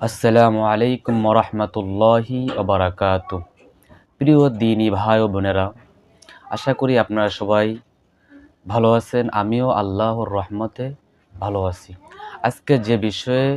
আসসালামু আলাইকুম রহমতুল্লাহি ওবরাকাত। প্রিয় দিনী ভাই ও বোনেরা, আশা করি আপনারা সবাই ভালো আছেন, আমিও আল্লাহর রহমতে ভালো আছি। আজকে যে বিষয়ে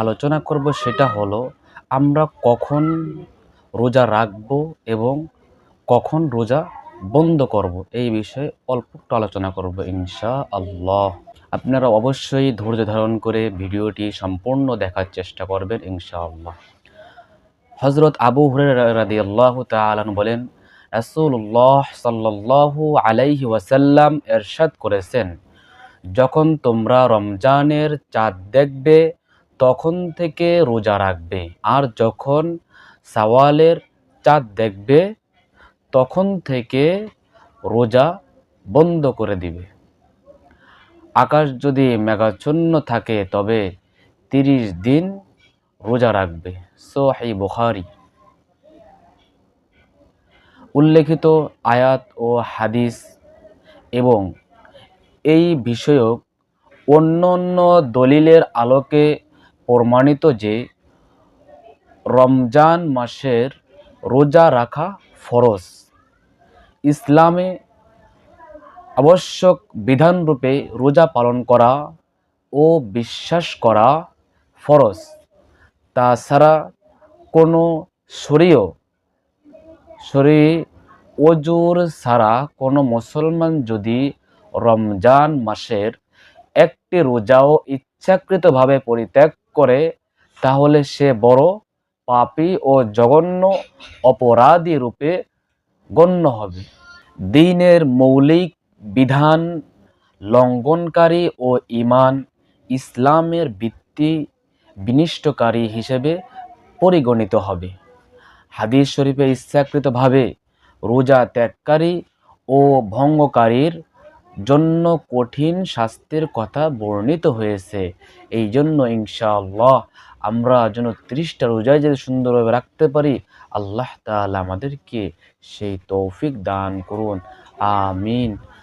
আলোচনা করব সেটা হলো, আমরা কখন রোজা রাখব এবং কখন রোজা বন্ধ করব, এই বিষয়ে অল্প একটু আলোচনা করব ইনশা আল্লাহ আপনারা অবশ্যই ধৈর্য ধারণ করে ভিডিওটি সম্পূর্ণ দেখার চেষ্টা করবেন, ইনশাআল্লাহ। হজরত আবু হুরাদি আল্লাহ তালন বলেন, রাসূলুল্লাহ সাল্লাল্লাহু আলাইহি ওয়াসাল্লাম এরশাদ করেছেন, যখন তোমরা রমজানের চাঁদ দেখবে, তখন থেকে রোজা রাখবে। আর যখন সাওয়ালের চাঁদ দেখবে, তখন থেকে রোজা বন্ধ করে দিবে। আকাশ যদি মেঘাচ্ছন্ন থাকে, তবে তিরিশ দিন রোজা রাখবে। সোহাই বুখারি। উল্লেখিত আয়াত ও হাদিস এবং এই বিষয়ক অন্য অন্য দলিলের আলোকে প্রমাণিত যে রমজান মাসের রোজা রাখা ফরজ। ইসলামে আবশ্যক বিধানরূপে রোজা পালন করা ও বিশ্বাস করা ফরজ। তাছাড়া কোনো শরীয় শরী অজুর ছাড়া কোনো মুসলমান যদি রমজান মাসের একটি রোজাও ইচ্ছাকৃতভাবে পরিত্যাগ করে, তাহলে সে বড় পাপি ও জঘন্য অপরাধী রূপে গণ্য হবে। দিনের মৌলিক বিধান লঙ্ঘনকারী ও ইমান ইসলামের ভিত্তি বিনিষ্টকারী হিসেবে পরিগণিত হবে। হাদিস শরীফে ইচ্ছাকৃতভাবে রোজা ত্যাগকারী ও ভঙ্গকারীর জন্য কঠিন শাস্তির কথা বর্ণিত হয়েছে। এই জন্য ইনশাআল্লাহ আমরা যেন ত্রিশটা রোজায় যদি সুন্দরভাবে রাখতে পারি, আল্লাহ তালা আমাদেরকে সেই তৌফিক দান করুন। আমিন।